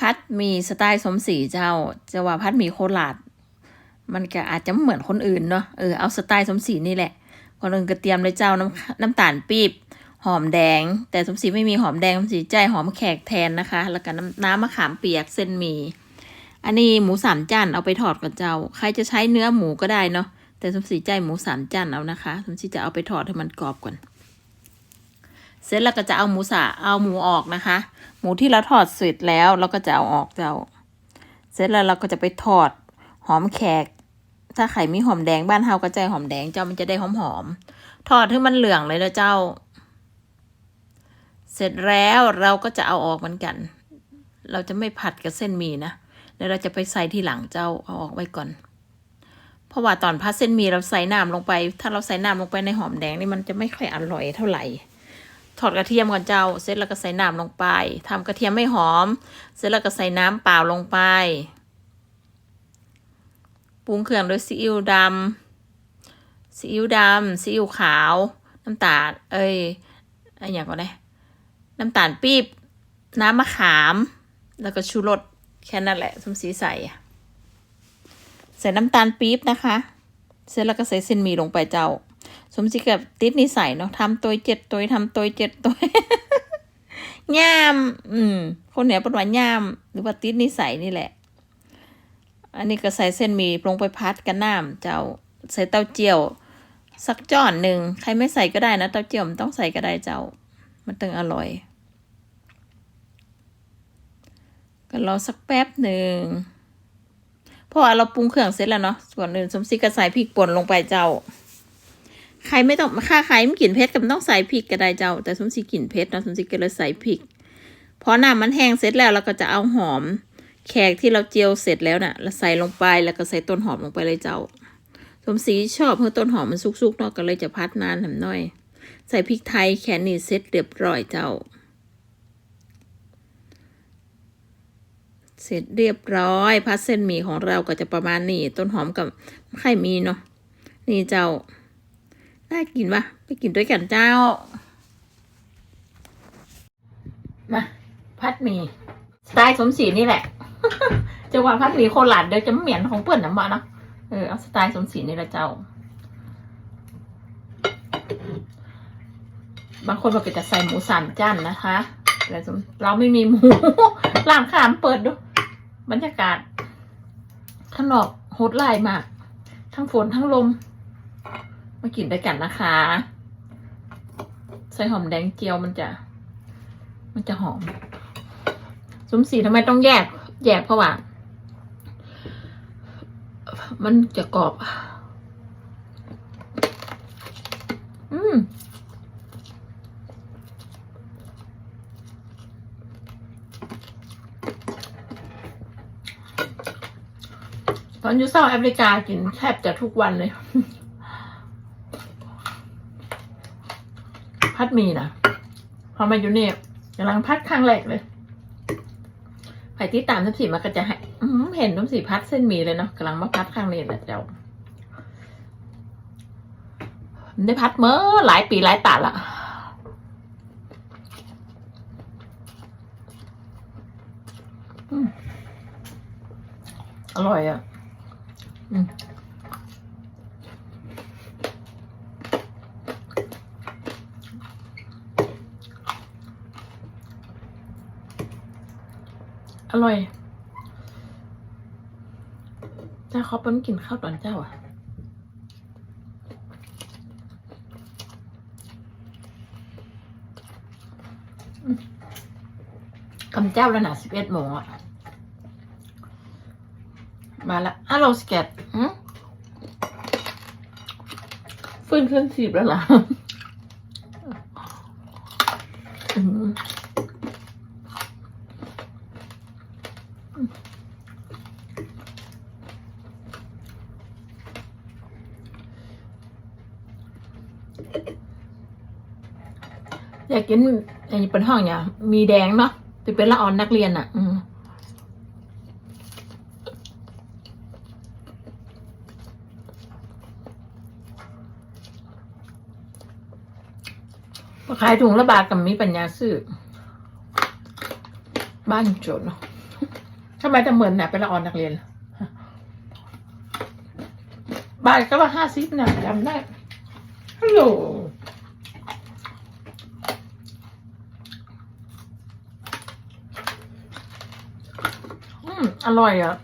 พัดมีสไตล์สมศรีเจ้าจะว่าพัดมีโคราชมันก็อาจจะไม่เหมือนคนอื่นเนาะเออเอาสไตล์สมศรีนี่แหละ คนอื่นก็เตรียมเลยเจ้าน้ำน้ำตาลปี๊บหอมแดง แต่สมศรีไม่มีหอมแดงสมศรีใจหอมแขกแทนนะคะ แล้วก็น้ำน้ำมะขามเปียกเส้นหมี่อันนี้หมูสามจานเอาไปทอดกับเจ้า ใครจะใช้เนื้อหมูก็ได้เนาะแต่สมศรีใจหมูสามจานเอานะคะสมศรีจะเอาไปทอดให้มันกรอบก่อน เสร็จแล้วก็จะเอาหมูสาเอาหมูออกนะคะ หมูที่เราทอดเสร็จแล้วเราก็จะเอาออกเจ้า เสร็จแล้วเราก็จะไปทอดหอมแขก ถ้าไข่มีหอมแดงบ้านเฮาก็ใจหอมแดงเจ้ามันจะได้หอมหอมๆทอดให้มันเหลืองเลยนะเจ้า เสร็จแล้วเราก็จะเอาออกเหมือนกัน เราจะไม่ผัดกับเส้นหมี่นะแล้วเราจะไปใส่ที่หลังเจ้าเอาออกไว้ก่อน เพราะว่าตอนผัดเส้นหมี่เราใส่น้ำลงไป ถ้าเราใส่น้ำลงไปในหอมแดงนี่มันจะไม่ค่อยอร่อยเท่าไหร่ ทอดกระเทียมก่อนเจ้า เสร็จแล้วก็ใส่น้ำลงไป ทำกระเทียมไม่หอม เสร็จแล้วก็ใส่น้ำเปล่าลงไป ปรุงเครื่องด้วยซีอิ๊วดำ ซีอิ๊วดำ ซีอิ๊วขาว น้ำตาล เอ้ยอะไรอย่างก็ได้น้ำตาลปี๊บ น้ำมะขาม แล้วก็ชูรส แค่นั้นแหละสมสีใส่ ใส่น้ำตาลปี๊บนะคะ เสร็จแล้วก็ใส่เส้นหมี่ลงไปเจ้า สมศรีกับติดนิสัยเนาะทำตัวเจ็ดตัวทำตัวเจ็ดตัวย่าม อืม คนเหนือเป็นว่าย่าม หรือว่าติดนิสัยนี่แหละ อันนี้ก็ใส่เส้นหมี่ลงไปพัดกันน้ำเจ้าใส่เต้าเจี้ยว สักจอนหนึ่งใครไม่ใส่ก็ได้นะเต้าเจี้ยวมันต้องใส่ก็ได้เจ้า มันถึงอร่อย ก็รอสักแป๊บหนึ่งพราะว่าเราปรุงเครื่องเสร็จแล้วเนาะส่วนอื่นสมศรีก็ใส่พริกป่นลงไปเจ้า ใครไม่ต้องค่าใครไม่กลิ่นเผ็ดก็ไม่ต้องใส่พริกก็ได้เจ้า แต่สมศรีกลิ่นเผ็ดเนาะสมศรีก็เลยใส่พริกพอน้ำมันแห้งเสร็จแล้วเราก็จะเอาหอม แขกที่เราเจียวเสร็จแล้วน่ะเราใส่ลงไปแล้วก็ใส่ต้นหอมลงไปเลยเจ้า สมศรีชอบเพื่อต้นหอมมันสุกๆเนาะก็เลยจะพัดนานหน่อยหน่อย ใส่พริกไทยแค่นี้เสร็จเรียบร้อยเจ้า เสร็จเรียบร้อยพัดเส้นหมี่ของเราก็จะประมาณนี้ ต้นหอมกับไข่มีเนาะนี่เจ้า น่ากินปะไปกินด้วยกันเจ้า มา พัดหมี่สไตล์สมศรีนี่แหละจะว่าพัดหมีโคราชเดี๋ยวจะเหมียนของเปื่อนน้ำมาเนาะเออเอาสไตล์สมศรีนี่แหละเจ้า บางคนบอกจะใส่หมูสามจ้านนะคะแต่เราไม่มีหมูร้านขามเปิดดู บรรยากาศข้างนอกโหดไล่มาก ทั้งฝนทั้งลม มากินด้วยกันนะคะ ใส่หอมแดงเจียวมันจะ มันจะหอมสมศรีทำไมต้องแยก แยกเพราะว่า มันจะกรอบ อืมตอนอยู่เซาแอฟริกากินแทบจะทุกวันเลย พัดมีนะพอมาอยู่เนี่ยกำลังพัดครั้งแรกเลยใครที่ตามน้ำสีมันก็จะให้เห็นน้ำสีพัดเส้นหมีเลยเนาะกำลังมาพัดครั้งนี้แหละเจ้าได้พัดเมื่อหลายปีหลายตาละอืมอร่อยอะ อืม อร่อยถ้าเขาเป็นกินข้าวตอนเจ้าอะกำเจ้าแล้วนะสิบเอ็ดโมงอะ มาละฮัลโหลสเก็ตฟื้นเครื่องสีบแล้วล่ะอื อยากกินอันนี้เป็นห้องเนี่ยมีแดงเนาะจะเป็นละออนนักเรียนอะ อืมขายถุงละบาทกับมีปัญญาซื้อบ้านโจทย์เนาะ ทำไมจะเหมือนน่ะเป็นละอ่อนนักเรียนบ่ายก็ว่าห้าสิบนะจำได้ฮัลโหลอืมอร่อยอะ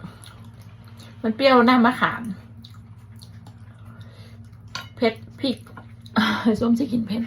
มันเปรี้ยวหน้ามะขาม เผ็ดพริกส้มจะกินเผ็ด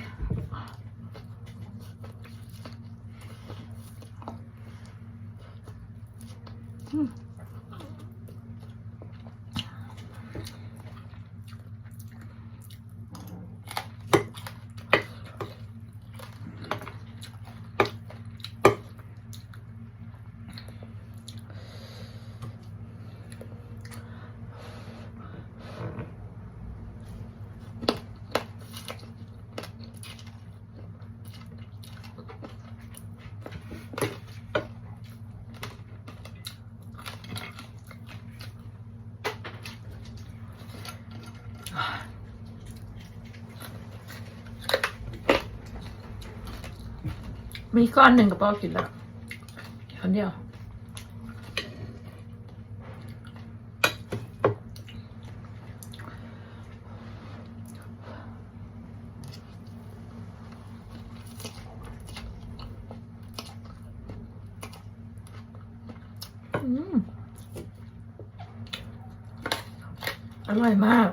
มีก้อนหนึ่งกระเป๋ากินแล้วคนเดียวอืมอร่อยมาก